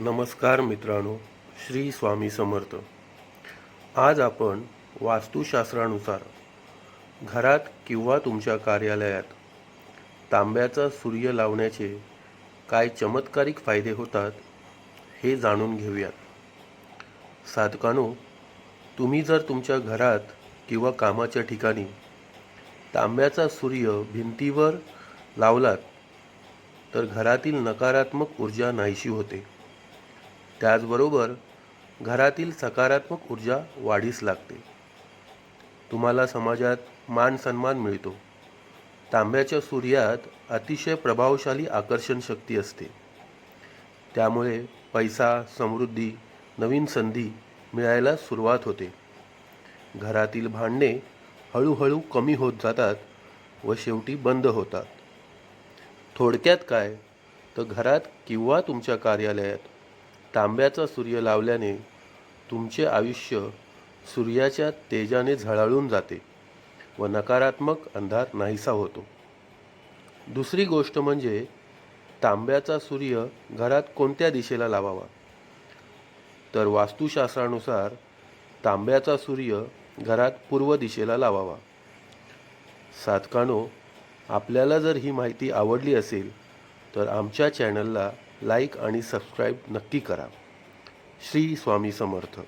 नमस्कार मित्रांनो श्री स्वामी समर्थ. आज आपण वास्तुशास्त्रानुसार घरात किंवा तुमच्या कार्यालयात तांब्याचा सूर्य लावण्याचे काय चमत्कारिक फायदे होतात हे जाणून घेऊयात. साधकानो तुम्ही जर तुमच्या घरात किंवा कामाच्या ठिकाणी तांब्याचा सूर्य भिंतीवर लावलात तर घरातील नकारात्मक ऊर्जा नाहीशी होते. त्याचबरोबर घरातील सकारात्मक ऊर्जा वाढीस लागते. तुम्हाला समाजात मान सन्मान मिळतो. तांब्याच्या सूर्यात अतिशय प्रभावशाली आकर्षण शक्ती असते. त्यामुळे पैसा समृद्धी नवीन संधी मिळायला सुरुवात होते. घरातील भांडणे हळूहळू कमी होत जातात व शेवटी बंद होतात. थोडक्यात काय? तर घरात किंवा तुमच्या कार्यालयात तांब्याचा सूर्य लावल्याने तुमचे आयुष्य सूर्याच्या तेजाने झळाळून जाते व नकारात्मक अंधार नाहीसा होतो. दुसरी गोष्ट म्हणजे तांब्याचा सूर्य घरात कोणत्या दिशेला लावावा? तर वास्तुशास्त्रानुसार तांब्याचा सूर्य घरात पूर्व दिशेला लावावा. साधकानो आपल्याला जर ही माहिती आवडली असेल तर आमच्या चॅनलला लाईक आणि सबस्क्राईब नक्की करा. श्री स्वामी समर्थ.